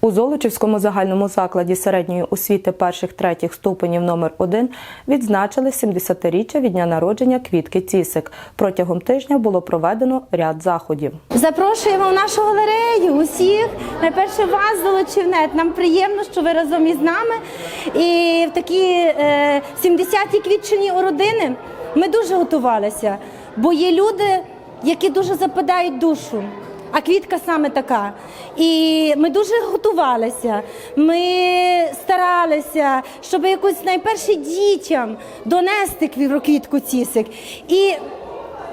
У Золочівському загальному закладі середньої освіти перших третіх ступенів номер 1 відзначили 70-річчя від дня народження Квітки Цісик. Протягом тижня було проведено ряд заходів. Запрошуємо в нашу галерею усіх. Найперше вас, Золочівнет. Нам приємно, що ви разом із нами. І в такі е, 70-ті квітчені родини ми дуже готувалися, бо є люди, які дуже западають душу. А квітка саме така. І ми дуже готувалися. Ми старалися, щоб якось найперше дітям донести квітку цісик. І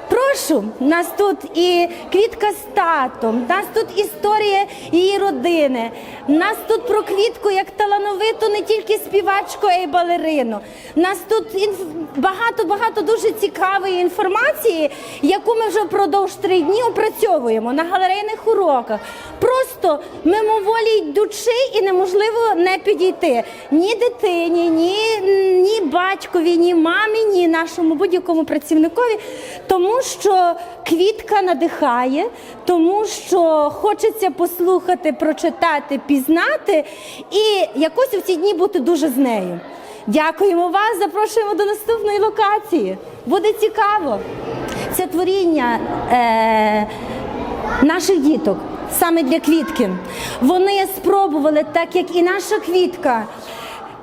Прошу, нас тут і квітка з татом, нас тут історія її родини. Нас тут про квітку як талановиту не тільки співачку, а й балерину. Нас тут інф... багато-багато дуже цікавої інформації, яку ми вже впродовж три дні опрацьовуємо на галерейних уроках. Просто мимоволі йдучи і неможливо не підійти ні дитині, ні, ні батькові, ні мамі, ні нашому будь-якому працівникові, тому що квітка надихає, тому що хочеться послухати, прочитати, пізнати і якось у ці дні бути дуже з нею. Дякуємо вас, запрошуємо до наступної локації. Буде цікаво. Це творіння е, наших діток. Саме для квітки. Вони спробували, так як і наша квітка,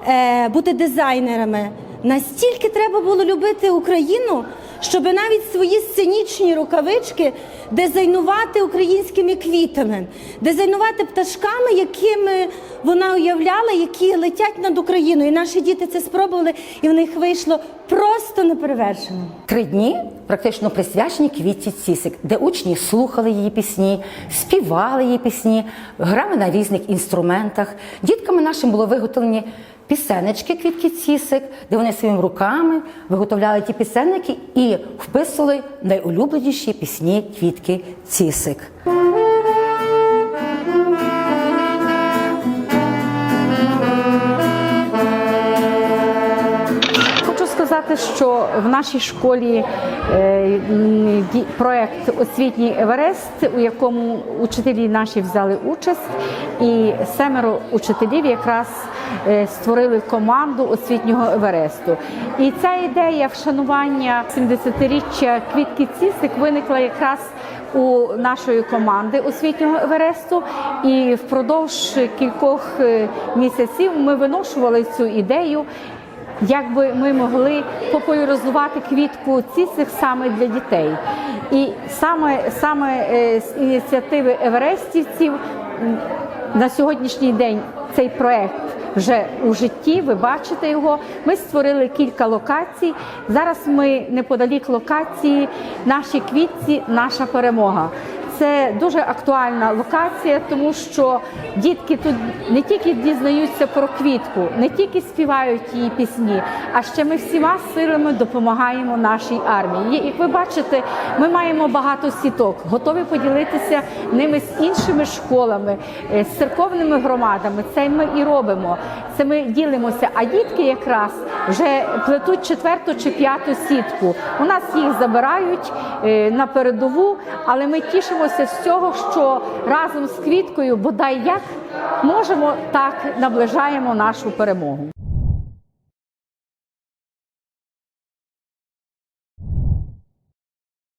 е, бути дизайнерами. Настільки треба було любити Україну, щоб навіть свої сценічні рукавички дизайнувати українськими квітами, дизайнувати пташками, якими вона уявляла, які летять над Україною. І наші діти це спробували, і в них вийшло просто неперевершено. Три дні практично присвячені квітці Цісик, де учні слухали її пісні, співали її пісні, грали на різних інструментах. Дітками нашим було виготовлені пісенечки квітки Цісик, де вони своїми руками виготовляли ті пісенники і вписували найулюбленіші пісні квітки Цісик. Сказати, що в нашій школі е, проект Освітній Еверест, у якому учителі наші взяли участь, і семеро учителів якраз е, створили команду освітнього Евересту. І ця ідея вшанування 70-річчя квітки Цісик виникла якраз у нашої команди освітнього Евересту, і впродовж кількох е, місяців ми виношували цю ідею. Як би ми могли популяризувати квітку цісик саме для дітей, і саме саме е, з ініціативи Еверестівців на сьогоднішній день цей проект вже у житті. Ви бачите його. Ми створили кілька локацій. Зараз ми неподалік локації наші квітці, наша перемога. Це дуже актуальна локація, тому що дітки тут не тільки дізнаються про квітку, не тільки співають її пісні, а ще ми всіма силами допомагаємо нашій армії. Як ви бачите, ми маємо багато сіток, готові поділитися ними з іншими школами, е, з церковними громадами. Це ми і робимо. Це ми ділимося. А дітки якраз вже плетуть четверту чи п'яту сітку. У нас їх забирають е, на передову, але ми тішимося з цього, що разом з квіткою, бодай як можемо, так наближаємо нашу перемогу.